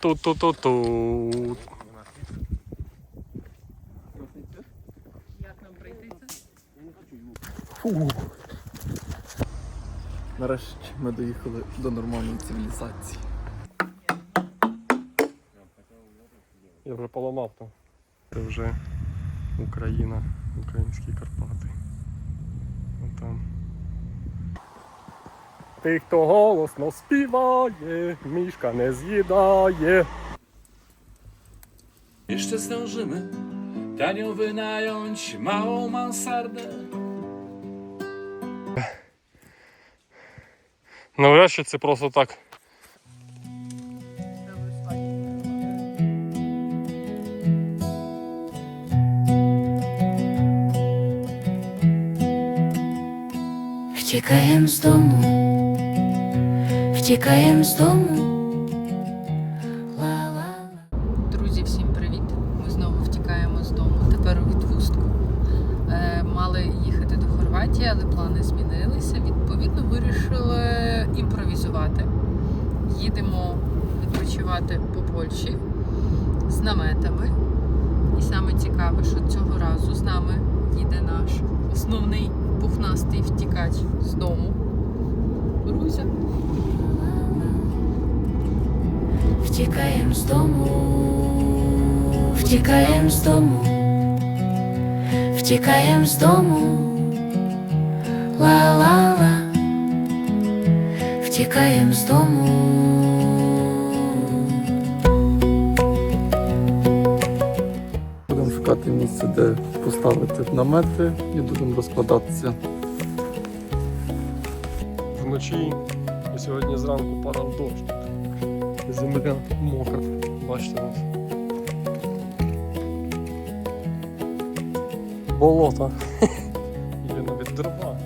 Ту-ту-ту-ту. Як нам? Фу. Нарешті ми доїхали до нормальної цивілізації. Я вже поламав там. Це вже Україна, українські Карпати. Вон там. Ти, хто голосно співає, мішка не з'їдає. Jeszcze zdążymy tanio wynająć małą mansardę. Навряд чи це просто так. Втікаєм з дому, втікаєм з дому. Друзі, всім привіт! Ми знову втікаємо з дому. Тепер у відпустку. Е, мали їхати до Хорватії, але плани змінилися. Відповідно, вирішили імпровізувати. Їдемо відпочивати по Польщі з наметами. І саме цікаве, що цього разу з нами їде наш основний пухнастий втікач з дому. Руся. Втікаєм з дому, втікаєм з дому, втікаєм з дому. Ла-ла-ла. Втікаєм з дому. Будемо шукати місце, де поставити намети і будемо розкладатися. Вночі і сьогодні зранку падав дощ. Земля мокра. Бачите. Болото. Є навіть дрова.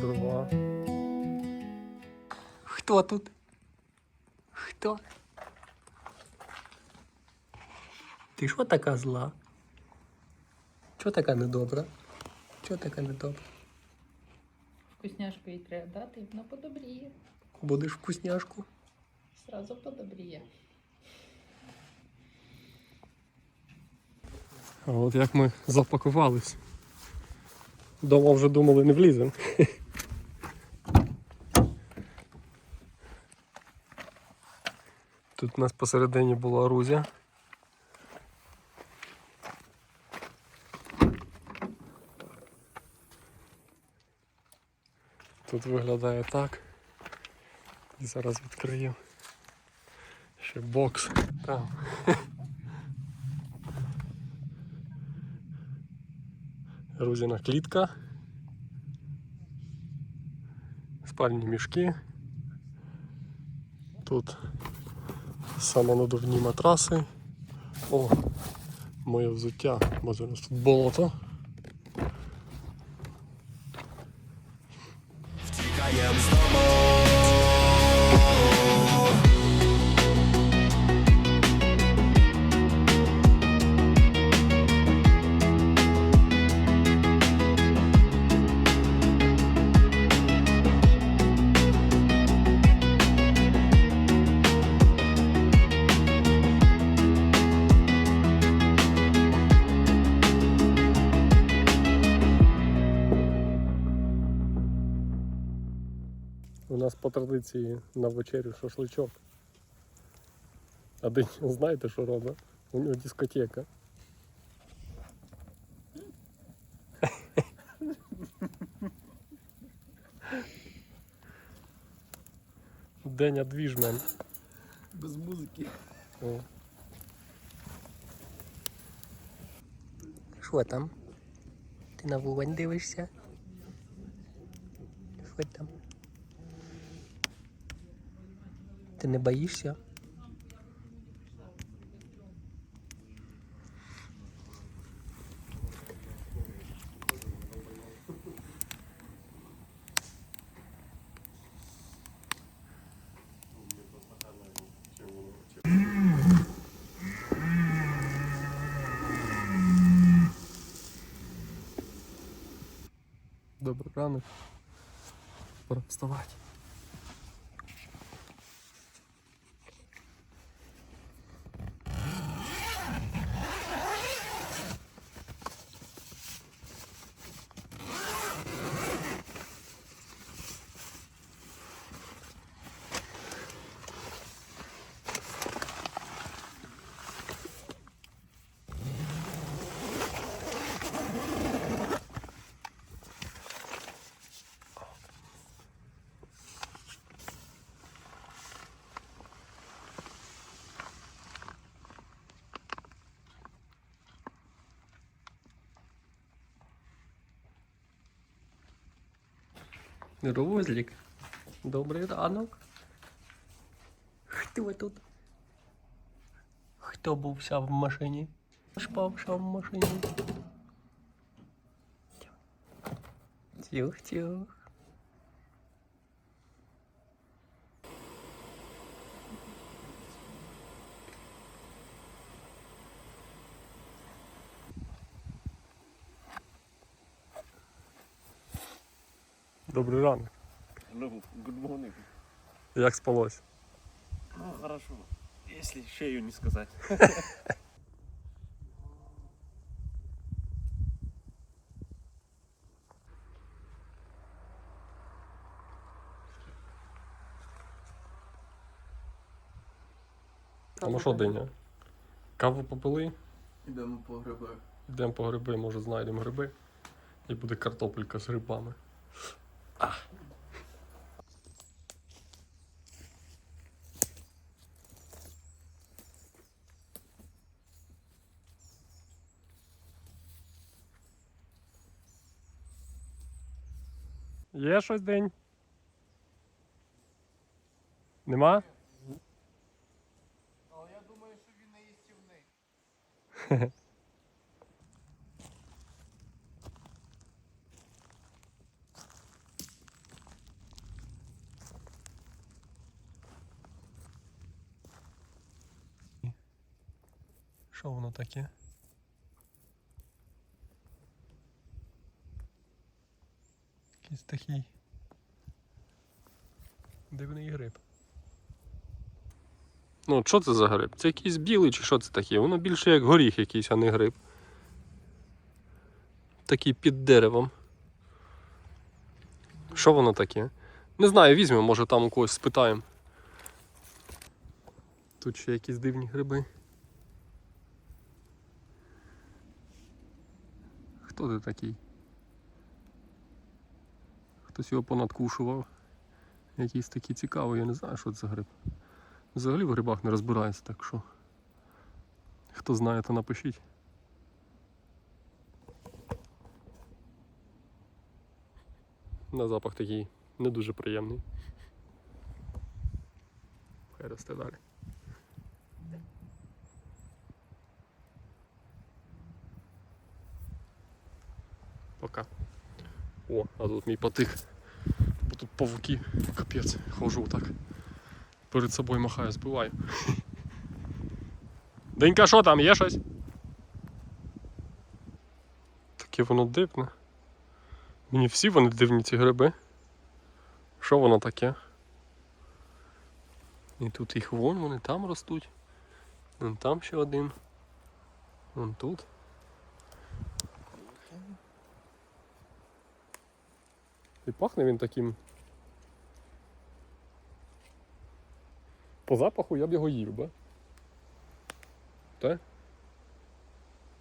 Дрова. Хто тут? Хто? Ти що така зла? Чого така недобра? Чого така недобра? Вкусняшку їй треба дати, і вона подобріє. Будеш вкусняшку? Сразу подобріє. А от як ми запакувались. Дома вже думали не вліземо. Тут у нас посередині була Рузя. Тут виглядає так. Зараз відкрию. Ще бокс там. Рузіна клітка. Спальні мішки. Тут самонадувні матраси. О, моє взуття, бо зараз тут болото. Нас по традиції на вечерю шашличок. А ви знаєте, що робить? У нього дискотека. Деня двіжмен. Без музики. О. Що там? Ти на вогонь дивишся? Що там? Ти не боїшся? Добрий ранок. Пора вставати. Розлік. Добрий ранок. Хто тут? Хто був ся в машині? Шпав ся в машині. Тюх-тюх. Добрий ранок. Ну, good morning. Як спалось? Ну, хорошо. Если шею не сказать. А ну що, Диня? Каву попили? Ідемо по гриби. Йдемо по гриби, може знайдемо гриби. І буде картопелька з грибами. Є щось день? Нема? Але я думаю, що він не їстівний. Що воно таке? Якийсь такий дивний гриб. Ну, що це за гриб? Це якийсь білий чи що це таке? Воно більше як горіх якийсь, а не гриб. Такий під деревом. Що воно таке? Не знаю, візьмемо, може там у когось спитаємо. Тут ще якісь дивні гриби. Хто ти такий? Хтось його понадкушував. Якийсь такий цікавий, я не знаю, що це за гриб. Взагалі в грибах не розбираюся, так що. Хто знає, то напишіть. На запах такий не дуже приємний. Хай росте далі. Пока. О, а тут мій патик. Бо тут павуки, капець, хожу так. Перед собою махаю, збиваю. Денька, що там, є щось? Таке воно дивне. Мені всі вони дивні ці гриби. Що воно таке? І тут їх вон, вони там ростуть. Вон там ще один. Вон тут. І пахне він таким. По запаху я б його їв би. Так?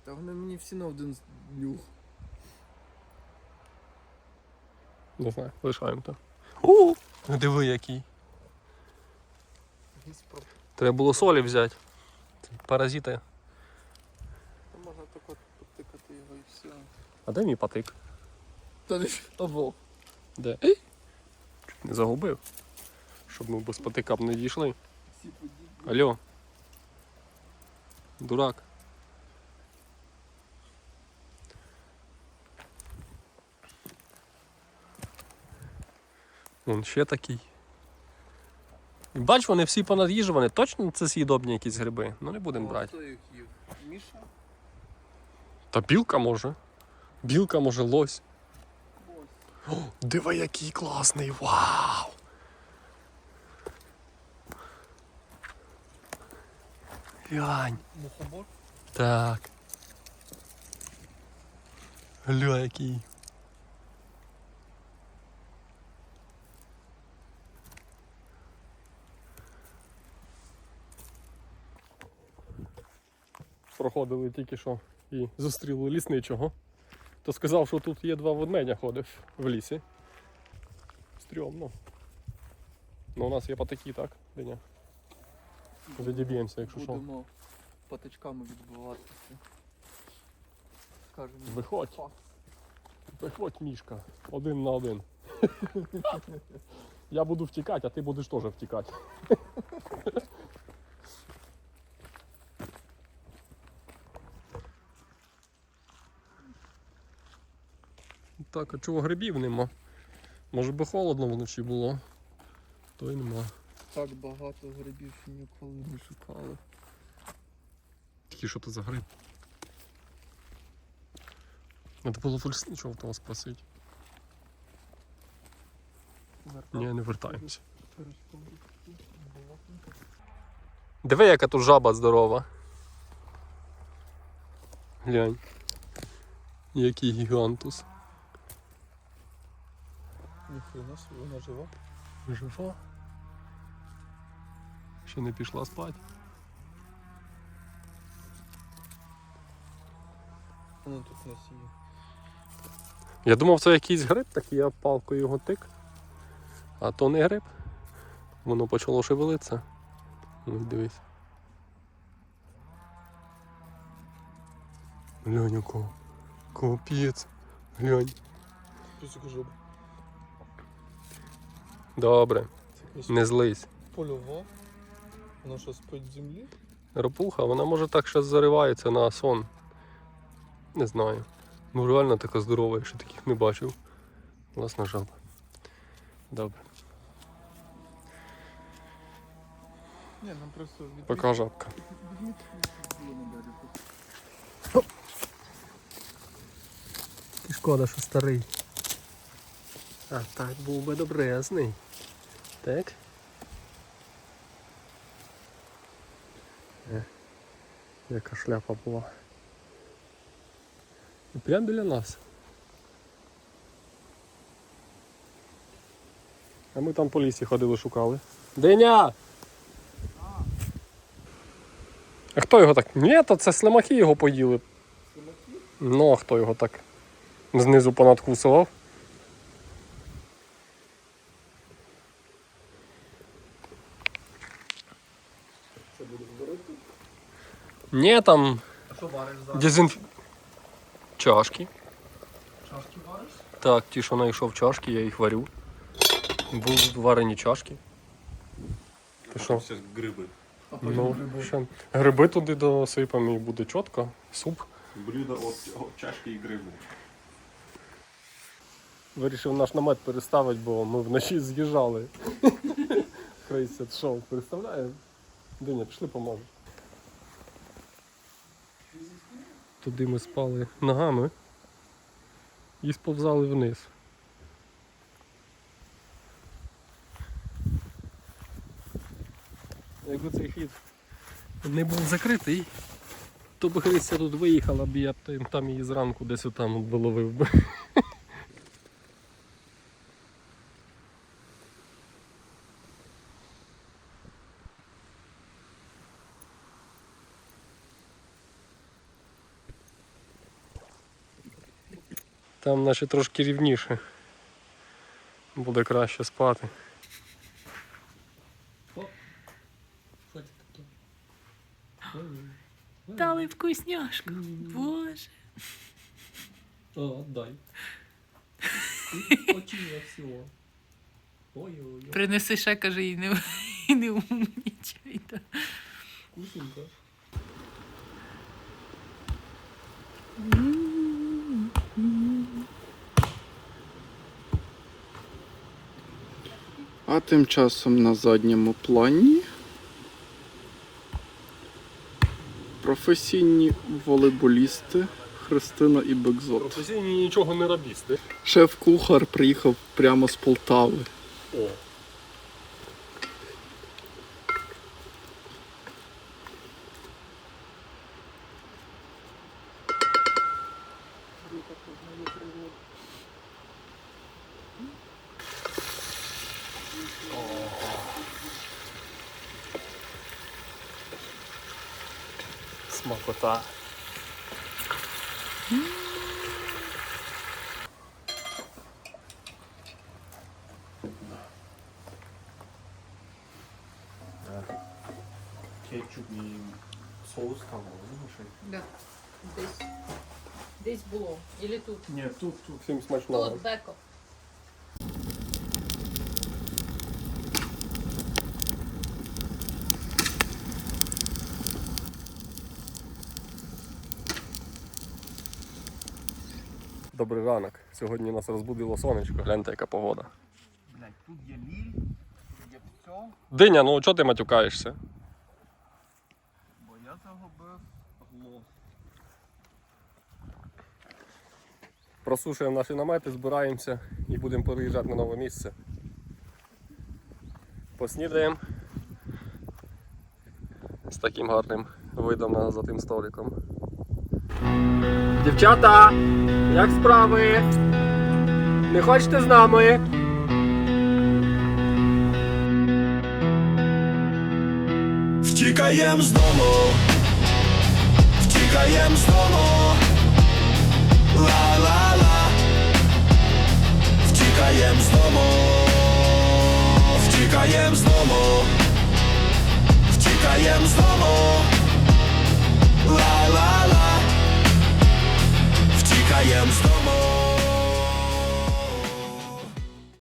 Та вони мені всі на один нюх. Не знаю, лишаємо так. О, диви який. Треба було солі взяти. Це Паразити. Та можна так от потикати його і все. А де мій патик? Та не Ого. Де? Ей! Чуть не загубив. Щоб ми без патика б не дійшли. Алло. Дурак. Вон ще такий. І бач, вони всі понад'їжджувані. Точно це з'їдобні якісь гриби. Ну не будемо брати. Хто їх їв? Міша? Та білка може. Білка може лось. О, диви, який класний! Вау! Глянь. Мухомор? Так. Гля, який. Проходили тільки що і зустріли лісничого. То сказав, що тут є два ведмедя ходив в лісі. Стрьомно. Ну у нас є патаки, так, Деня? Відіб'ємося, якщо що. Будемо патичками відбиватися. Скажемо. Виходь. Виходь, мішка. Один на один. Я буду втікати, а ти будеш теж втікати. Так, а чого грибів нема? Може би холодно вночі було, то й нема. Так багато грибів ще ніколи не шукали. Тільки що це за гриб? Треба було в того спросити. Ні, не вертаємося. Диви, яка тут жаба здорова. Глянь. Який гігантус. Ніхрена собі, вона жива. Жива. Ще не пішла спати. Вона тут нас є. Я думав, це якийсь гриб, так я палкою його тик. А то не гриб. Воно почало шевелитися. Ну, дивись. Глянь, якого. Капець. Глянь. Просто кажу, Добре, не злись. польова. Вона що спить в землі? Ропуха, вона може так ще заривається на сон. Не знаю. Ну реально така здорова, я ще таких не бачив. Класна жаба. Добре. Ні, нам просто від... Пока жабка. Шкода, що старий. А так був би добрезний. Так? Е, яка шляпа була. І прямо біля нас. А ми там по лісі ходили, шукали. Деня! А хто його так? Ні, то це слимаки його поїли. Ну, а хто його так знизу понадкусував? Ні, там А що вариш зараз? дезінф... Чашки. Чашки вариш? Так, ті, що знайшов чашки, я їх варю. Будуть варені чашки. Ти що? гриби. А потім Ну, гриби. ще гриби туди досипаємо і буде чітко. Суп. Блюдо от, от чашки і грибу. Вирішив наш намет переставити, бо ми вночі з'їжджали. Крейсет шоу. Представляєш? Диня, пішли поможемо. Туди ми спали ногами і сповзали вниз. Якби цей хід не був закритий, то б Гриця тут виїхала б, я б там- її зранку десь отам виловив. би. Там наче трошки рівніше. Буде краще спати. Дали вкусняшку. Боже. О, дай. Хотіла всього. Ой-ой-ой, Принеси ще, каже, і не, і не умнічай. Да. А тим часом на задньому плані професійні волейболісти Христина і Бекзот. Професійні нічого не робісти. Шеф-кухар приїхав прямо з Полтави. О. Ілі тут? Нет, тут, тут. Всім смачного. Тут, Беко. Добрий ранок. Сьогодні нас розбудило сонечко. Гляньте, яка погода. Блять, тут є ліль, тут є все. Диня, ну чого ти матюкаєшся? Просушуємо наші намети, збираємося і будемо переїжджати на нове місце. Поснідаємо з таким гарним видом за тим столиком. Дівчата, як справи? Не хочете з нами? Втікаєм з дому, втікаєм з дому, ла-ла-ла, втікаєм з дому, втікаєм з дому, втікаєм з дому, ла-ла-ла, втікаєм з дому.